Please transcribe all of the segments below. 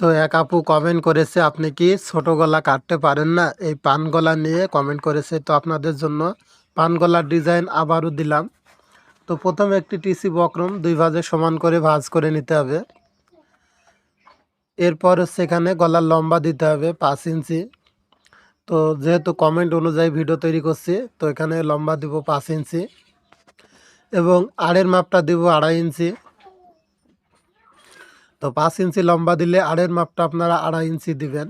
তো এক আপু কমেন্ট করেছে, আপনি কি ছোট গলা কাটতে পারেন না? এই পান গলা নিয়ে কমেন্ট করেছে। তো আপনাদের জন্য পান গলার ডিজাইন আবারও দিলাম। তো প্রথমে একটি টিসি বক্রম দুই ভাজে সমান করে ভাজ করে নিতে হবে। এরপর এখানে গলার লম্বা দিতে হবে পাঁচ ইঞ্চি। তো যেহেতু কমেন্ট অনুযায়ী ভিডিও তৈরি করছি, তো এখানে লম্বা দিব পাঁচ ইঞ্চি এবং আড়ের মাপটা দিব আড়াই ইঞ্চি। তো পাঁচ ইঞ্চি লম্বা দিলে আড়ের মাপটা আপনারা আড়াই ইঞ্চি দিবেন।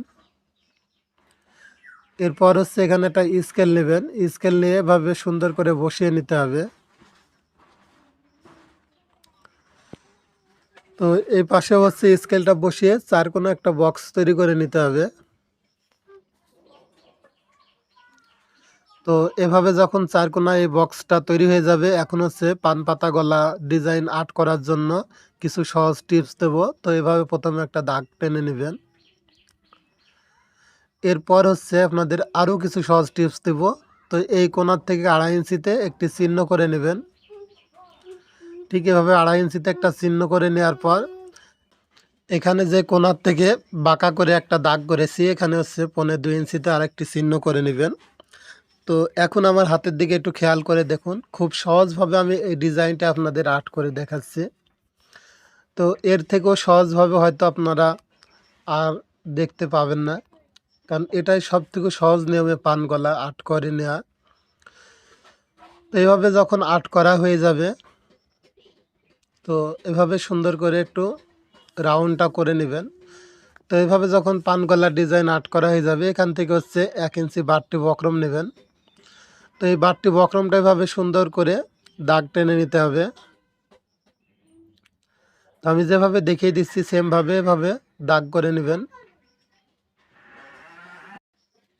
এরপর হচ্ছে এখানে একটা স্কেল নেবেন। স্কেল নিয়ে এভাবে সুন্দর করে বসিয়ে নিতে হবে। তো এই পাশে হচ্ছে স্কেলটা বসিয়ে চার কোনো একটা বক্স তৈরি করে নিতে হবে। তো এভাবে যখন চার কোনা এই বক্সটা তৈরি হয়ে যাবে, এখন হচ্ছে পান পাতা গলা ডিজাইন আর্ট করার জন্য কিছু সহজ টিপস দেব। তো এভাবে প্রথমে একটা দাগ টেনে নেবেন। এরপর হচ্ছে আপনাদের আরও কিছু সহজ টিপস দেব। তো এই কোনার থেকে আড়াই ইঞ্চিতে একটি চিহ্ন করে নেবেন। ঠিক এভাবে আড়াই ইঞ্চিতে একটা চিহ্ন করে নেওয়ার পর এখানে যে কোনার থেকে বাঁকা করে একটা দাগ করেছি, এখানে হচ্ছে পনেরো দুই ইঞ্চিতে আরেকটি চিহ্ন করে নেবেন। তো এখন আমার হাতের দিকে একটু খেয়াল করে দেখুন। খুব সহজভাবে আমি এই ডিজাইনটা আপনাদের আর্ট করে দেখাচ্ছি। তো এর থেকেও সহজভাবে হয়তো আপনারা আর দেখতে পাবেন না। কারণ এটাই সব থেকে সহজ নিয়মে পান গলা আর্ট করে নেওয়া তো এইভাবে যখন আর্ট করা হয়ে যাবে, তো এভাবে সুন্দর করে একটু রাউন্ডটা করে নেবেন। তো এইভাবে যখন পান গলার ডিজাইন আর্ট করা হয়ে যাবে, এখান থেকে হচ্ছে এক ইঞ্চি বারটি বক্রম নেবেন। তো এই বারটি বক্রমটা এভাবে সুন্দর করে দাগ টেনে নিতে হবে। তো আমি যেভাবে দেখিয়ে দিচ্ছি সেমভাবে এভাবে দাগ করে নেবেন।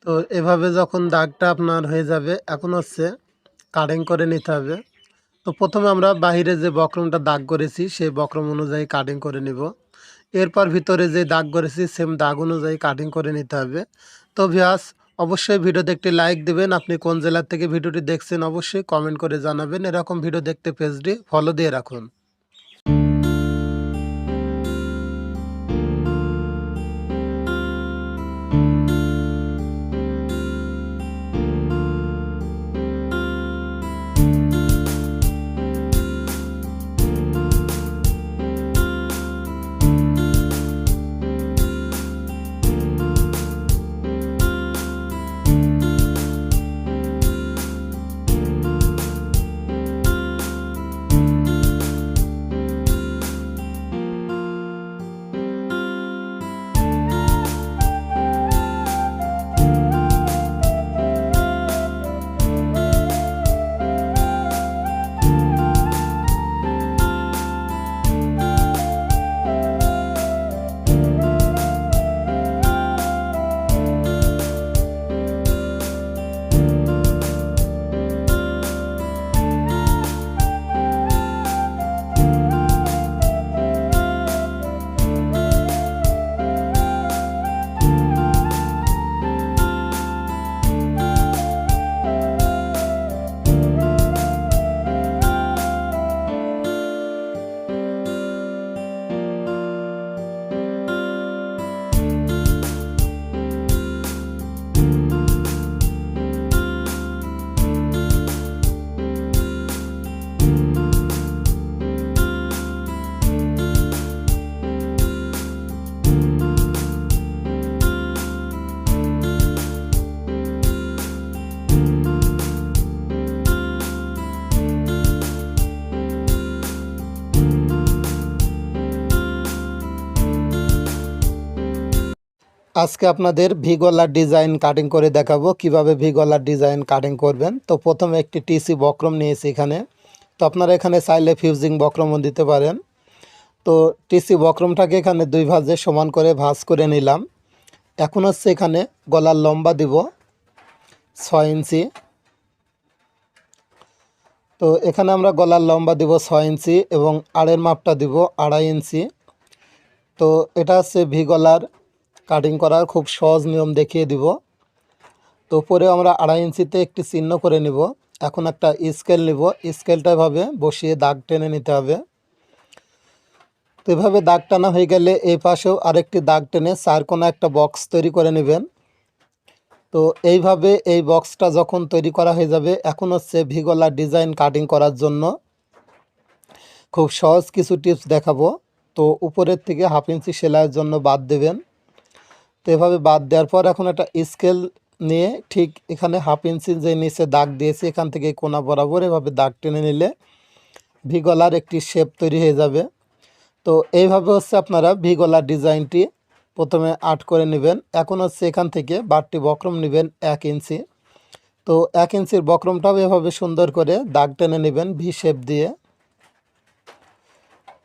তো এভাবে যখন দাগটা আপনার হয়ে যাবে, এখন হচ্ছে কাটিং করে নিতে হবে। তো প্রথমে আমরা বাহিরে যে বক্রমটা দাগ করেছি, সেই বক্রম অনুযায়ী কাটিং করে নিব। এরপর ভিতরে যে দাগ করেছি সেম দাগ অনুযায়ী কাটিং করে নিতে হবে। তো ভিয়াস অবশ্যই ভিডিওতে একটি লাইক দেবেন। আপনি কোন জেলার থেকে ভিডিওটি দেখছেন, অবশ্যই কমেন্ট করে জানাবেন। এরকম ভিডিও দেখতে পেজটি ফলো দিয়ে রাখুন। আজকে আপনাদের ভি গলার ডিজাইন কাটিং করে দেখাবো, কীভাবে ভি গলার ডিজাইন কাটিং করবেন। তো প্রথমে একটি টিসি বক্রম নিয়েছি এখানে। তো আপনারা এখানে চাইলে ফিউজিং বক্রমও দিতে পারেন। তো টিসি বক্রমটাকে এখানে দুই ভাজে সমান করে ভাজ করে নিলাম। এখন হচ্ছে এখানে গলার লম্বা দিব, ছয় ইঞ্চি। তো এখানে আমরা গলার লম্বা দিব ছয় ইঞ্চি এবং আড়ের মাপটা দিব আড়াই ইঞ্চি। তো এটা হচ্ছে ভি গলার কাটিং করার খুব সহজ নিয়ম দেখিয়ে দিব। তো পরে আমরা আড়াই ইঞ্চিতে একটি চিহ্ন করে নিব। এখন একটা স্কেল নিব। স্কেলটা এভাবে বসিয়ে দাগ টেনে নিতে হবে। তো এভাবে দাগ টানা হয়ে গেলে এই পাশেও আরেকটি দাগ টেনে চার কোনো একটা বক্স তৈরি করে নেবেন। তো এইভাবে এই বক্সটা যখন তৈরি করা হয়ে যাবে, এখন হচ্ছে ভিগোলা ডিজাইন কাটিং করার জন্য খুব সহজ কিছু টিপস দেখাবো। তো উপরের থেকে হাফ ইঞ্চি সেলাইয়ের জন্য বাদ দেবেন। তো এভাবে বাদ দেওয়ার পর এখন একটা স্কেল নিয়ে ঠিক এখানে হাফ ইঞ্চি যে নিচে দাগ দিয়েছি, এখান থেকে কোনা বরাবর এভাবে দাগ টেনে নিলে ভি গলার একটি শেপ তৈরি হয়ে যাবে। তো এইভাবে হচ্ছে আপনারা ভি গলার ডিজাইনটি প্রথমে আর্ট করে নেবেন। এখন হচ্ছে এখান থেকে বারটি বক্রম নেবেন এক ইঞ্চি তো এক ইঞ্চির বক্রমটাও এভাবে সুন্দর করে দাগ টেনে নেবেন ভি শেপ দিয়ে।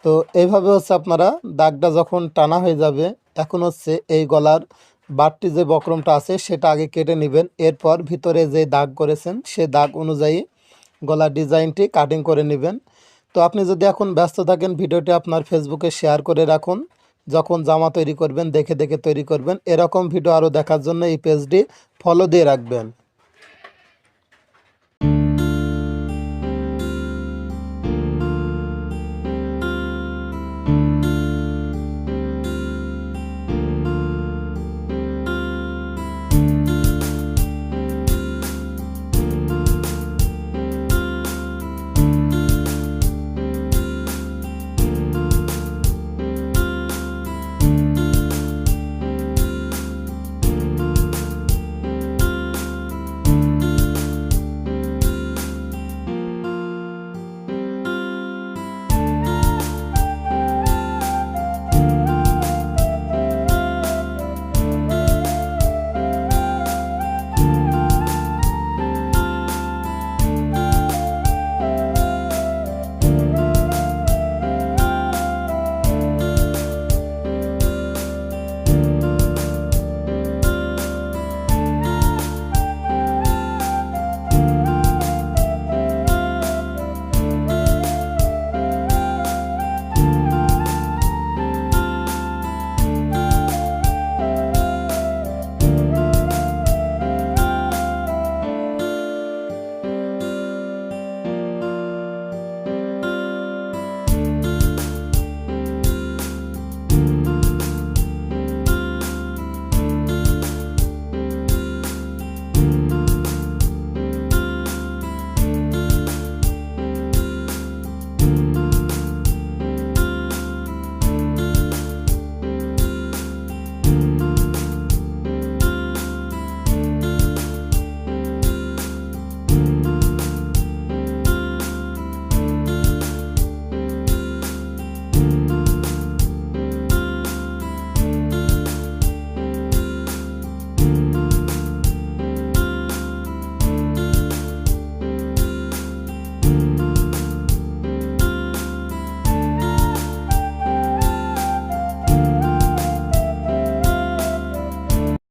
তো এইভাবে হচ্ছে আপনারা দাগটা যখন টানা হয়ে যাবে এখন হচ্ছে এই গলার বাড়তি যে বক্রমটা আছে, সেটা আগে কেটে নেবেন। এরপর ভিতরে যে দাগ করেছেন, সে দাগ অনুযায়ী গলার ডিজাইনটি কাটিং করে নেবেন। তো আপনি যদি এখন ব্যস্ত থাকেন, ভিডিওটি আপনার ফেসবুকে শেয়ার করে রাখুন। যখন জামা তৈরি করবেন, দেখে দেখে তৈরি করবেন। এরকম ভিডিও আরও দেখার জন্য এই পেজটি ফলো দিয়ে রাখবেন।